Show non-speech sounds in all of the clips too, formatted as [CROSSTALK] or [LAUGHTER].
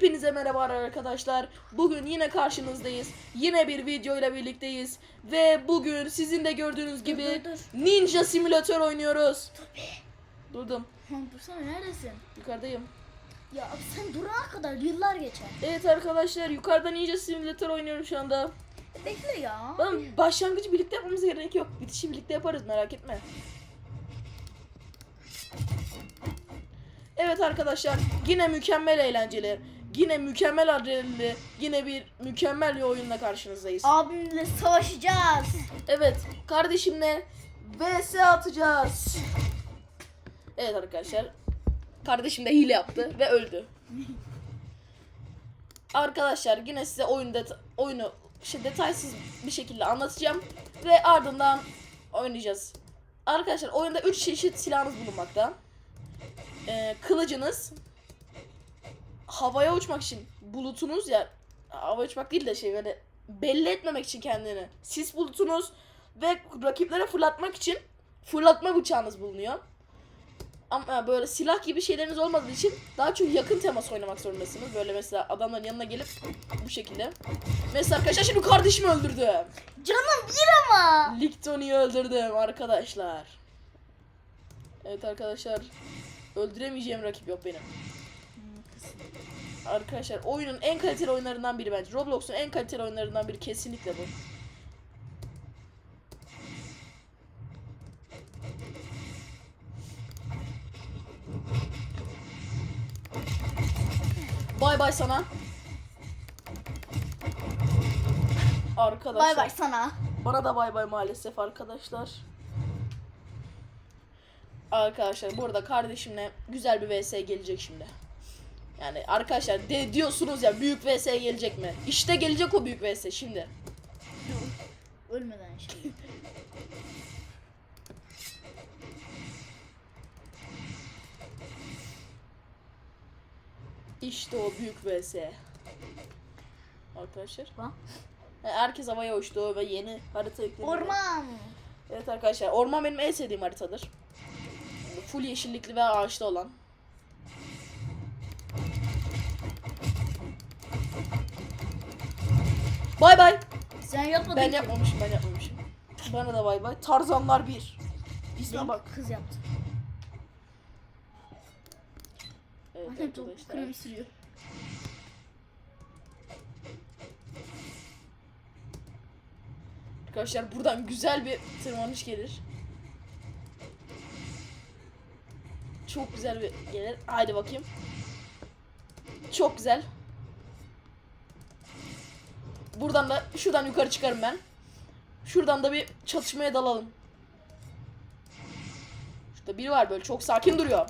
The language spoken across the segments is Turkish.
Hepinize merhaba arkadaşlar. Bugün yine karşınızdayız. Yine bir video ile birlikteyiz. Ve bugün sizin de gördüğünüz gibi dur, dur. Ninja Simülatör oynuyoruz. Durdum. Lan dursana neredesin? Yukarıdayım. Ya abi sen durana kadar yıllar geçer. Evet arkadaşlar yukarıda Ninja Simülatör oynuyorum şu anda. E, Bekle ya. Lan başlangıcı birlikte yapmamız gerek yok. Bitişi birlikte yaparız merak etme. Evet arkadaşlar yine mükemmel eğlenceli. Yine mükemmel adrenalin, yine bir mükemmel bir oyunla karşınızdayız. Abimle savaşacağız. Evet, kardeşimle vs atacağız. Evet arkadaşlar. Kardeşim de hile yaptı ve öldü. Arkadaşlar yine size oyun det oyunu şey detaysız bir şekilde anlatacağım ve ardından oynayacağız. Arkadaşlar oyunda 3 çeşit silahınız bulunmakta. Ee, kılıcınız havaya uçmak için bulutunuz ya havaya uçmak değil de şey böyle belli etmemek için kendini. Sis bulutunuz ve rakiplere fırlatmak için fırlatma bıçağınız bulunuyor. Ama böyle silah gibi şeyleriniz olmadığı için daha çok yakın temas oynamak zorundasınız. Böyle mesela adamların yanına gelip bu şekilde. Mesela arkadaşlar şimdi kardeşimi öldürdüm. Canım bir ama. Lictoni'yi öldürdüm arkadaşlar. Evet arkadaşlar. Öldüremeyeceğim rakip yok benim. Arkadaşlar oyunun en kaliteli oyunlarından biri bence. Roblox'un en kaliteli oyunlarından biri kesinlikle bu. Bay bay sana. Arkadaşlar. Bay bay sana. Bana da bay bay maalesef arkadaşlar. Arkadaşlar burada kardeşimle güzel bir vs gelecek şimdi. Yani arkadaşlar de diyorsunuz ya büyük vs gelecek mi? İşte gelecek o büyük vs şimdi. Ölmeden şey. İşte o büyük vs. Arkadaşlar. Lan. Herkes havaya uçtu ve yeni harita yükleniyor. Orman. Evet arkadaşlar orman benim en sevdiğim haritadır. Full yeşillikli ve ağaçlı olan. Bay bay. Sen yapmadın Ben ki. yapmamışım ben yapmamışım. Bana da bay bay. Tarzanlar bir. İsme Benim bak. Kız yaptı. Evet Annem çok arkadaşlar. krem sürüyor. Arkadaşlar buradan güzel bir tırmanış gelir. Çok güzel bir gelir. Haydi bakayım. Çok güzel. Buradan da şuradan yukarı çıkarım ben. Şuradan da bir çatışmaya dalalım. Şurada biri var böyle çok sakin duruyor.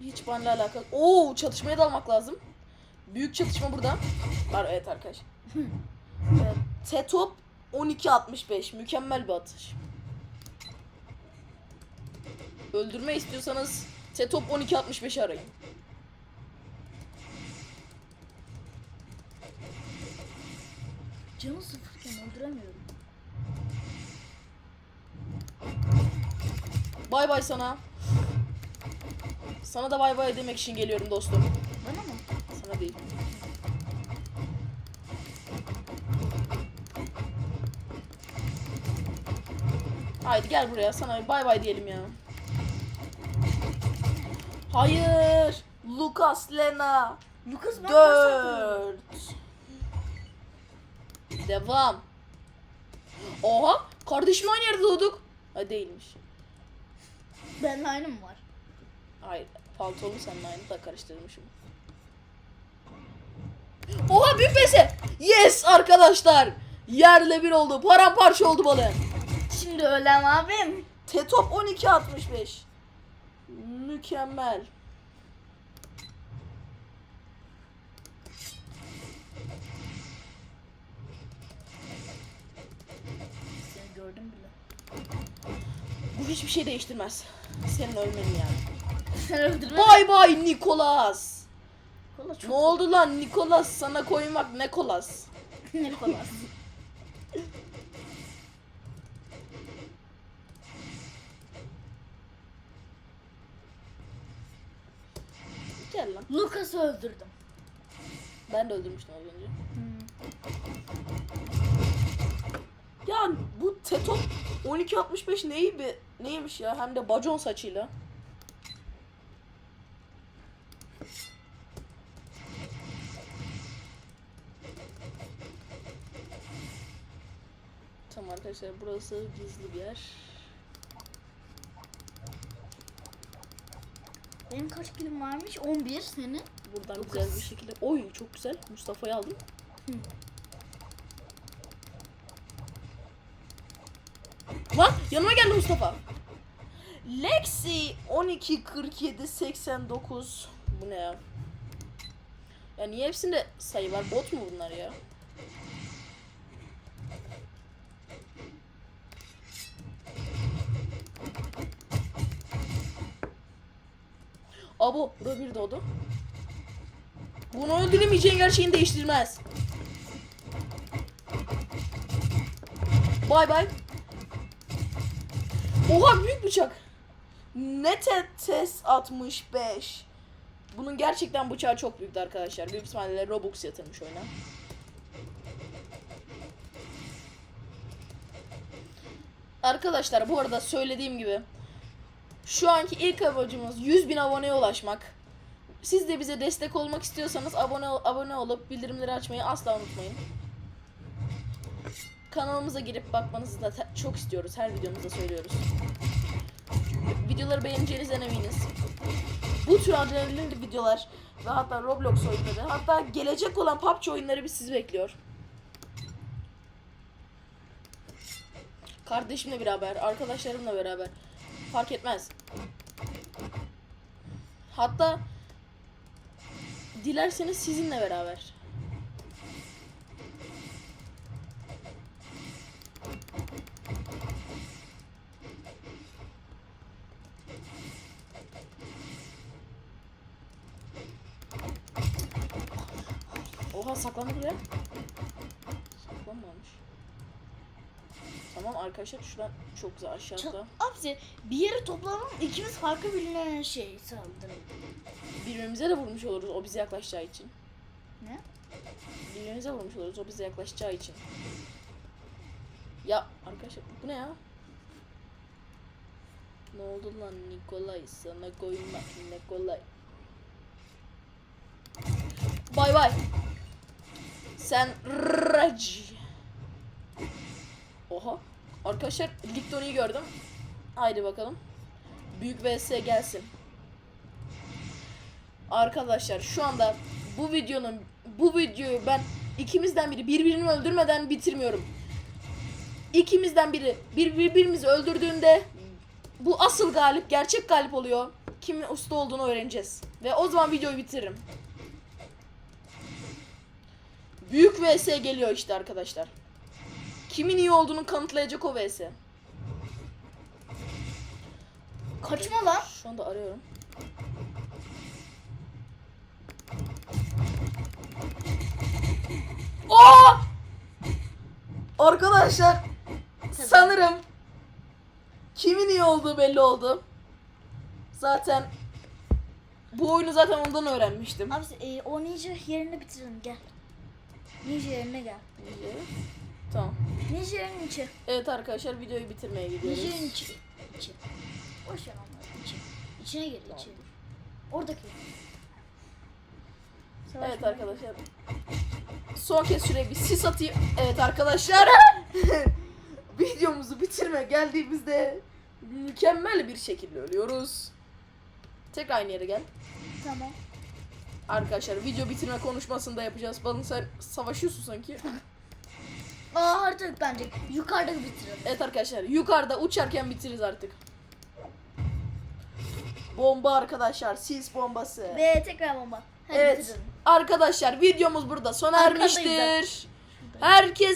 Hiç benimle alakalı. Oo çatışmaya dalmak lazım. Büyük çatışma burada. Var evet arkadaşlar. evet, T-top 12.65. Mükemmel bir atış. Öldürme istiyorsanız T-top 12.65'i arayın. Canı sıfırken öldüremiyorum. Bay bay sana. Sana da bay bay demek için geliyorum dostum. Bana mı? Sana değil. Haydi gel buraya sana bay bay diyelim ya. Hayır. Lucas Lena. Lucas ben Dört. 4. Devam. Oha. Kardeşim aynı yerde doğduk. Ha değilmiş. Benimle aynı mı var? Hayır. Paltolu seninle aynı da karıştırmışım. Oha bese. Yes arkadaşlar. Yerle bir oldu. Paramparça oldu balığım. Şimdi ölen abim. T-top 12.65. Mükemmel. Seni gördüm bile. Bu hiçbir şey değiştirmez. Senin ölmen yani. Sen öldürme. Bay bay Nikolas. Kola çok Ne oldu lan Nikolas sana koymak Nikolas. ne kolas. Lucas'ı öldürdüm. Ben de öldürmüştüm az önce. Hmm. Ya bu Teton 1265 neyi be neymiş ya hem de bacon saçıyla. Tamam arkadaşlar burası gizli bir yer. Benim kaç kilim varmış? 11 senin. Buradan Dokuz. güzel bir şekilde. Oy çok güzel. Mustafa'yı aldım. Hı. Lan yanıma geldi Mustafa. Lexi 12 47 89. Bu ne ya? Ya niye hepsinde sayı var? Bot mu bunlar ya? Abo, bura bir doğdu. Bunu öldüremeyeceğin gerçeğini değiştirmez. Bay bay. Oha büyük bıçak. Netetes 65. Bunun gerçekten bıçağı çok büyüktü arkadaşlar. Büyük ihtimalle Robux yatırmış oyuna. Arkadaşlar bu arada söylediğim gibi şu anki ilk amacımız 100 bin aboneye ulaşmak. Siz de bize destek olmak istiyorsanız abone abone olup bildirimleri açmayı asla unutmayın. Kanalımıza girip bakmanızı da çok istiyoruz. Her videomuzda söylüyoruz. Videoları beğeneceğinizden eminiz. Bu tür adrenalin videolar ve hatta Roblox oyunları hatta gelecek olan PUBG oyunları bir sizi bekliyor. Kardeşimle beraber, arkadaşlarımla beraber fark etmez. Hatta dilerseniz sizinle beraber. Oha saklandı buraya. Saklanmamış. Tamam arkadaşlar şuradan çok güzel aşağıda. Çal- Abi bir yere toplanalım ikimiz farklı bilinen şey saldıralım. Birbirimize de vurmuş oluruz o bize yaklaşacağı için. Ne? Birbirimize vurmuş oluruz o bize yaklaşacağı için. Ya arkadaşlar bu ne ya? Ne oldu lan Nikolay sana koymak Nikolay. Bay bay. Sen Raj. Oha. Arkadaşlar Licton'u gördüm. Haydi bakalım. Büyük vs gelsin. Arkadaşlar şu anda bu videonun bu videoyu ben ikimizden biri birbirini öldürmeden bitirmiyorum. İkimizden biri bir birbirimizi öldürdüğünde bu asıl galip gerçek galip oluyor. Kimin usta olduğunu öğreneceğiz. Ve o zaman videoyu bitiririm. Büyük vs geliyor işte arkadaşlar. Kimin iyi olduğunu kanıtlayacak o vs. Kaçma lan. Şu anda arıyorum. Aa! Arkadaşlar sanırım kimin iyi olduğu belli oldu. Zaten bu oyunu zaten ondan öğrenmiştim. Abi e, o ninja yerini bitirelim gel. Ninja yerine gel. Tamam. Ninja yerinin içi. Evet arkadaşlar videoyu bitirmeye gidiyoruz. Ninja yerinin içi. İçi. Boş ver onları içi. İçine gir içi. Oradaki. Savaş Evet arkadaşlar. Son kez şuraya bir sis atayım. Evet arkadaşlar. [LAUGHS] Videomuzu bitirme geldiğimizde mükemmel bir şekilde ölüyoruz. Tekrar aynı yere gel. Tamam. Arkadaşlar video bitirme konuşmasını da yapacağız. Balın sen savaşıyorsun sanki. Aa harita yüklenecek. Yukarıda bitirelim. Evet arkadaşlar yukarıda uçarken bitiririz artık. Bomba arkadaşlar sis bombası. Ve tekrar bomba. Hadi Evet bitirelim. arkadaşlar videomuz burada sona Arkadayız ermiştir. Herkes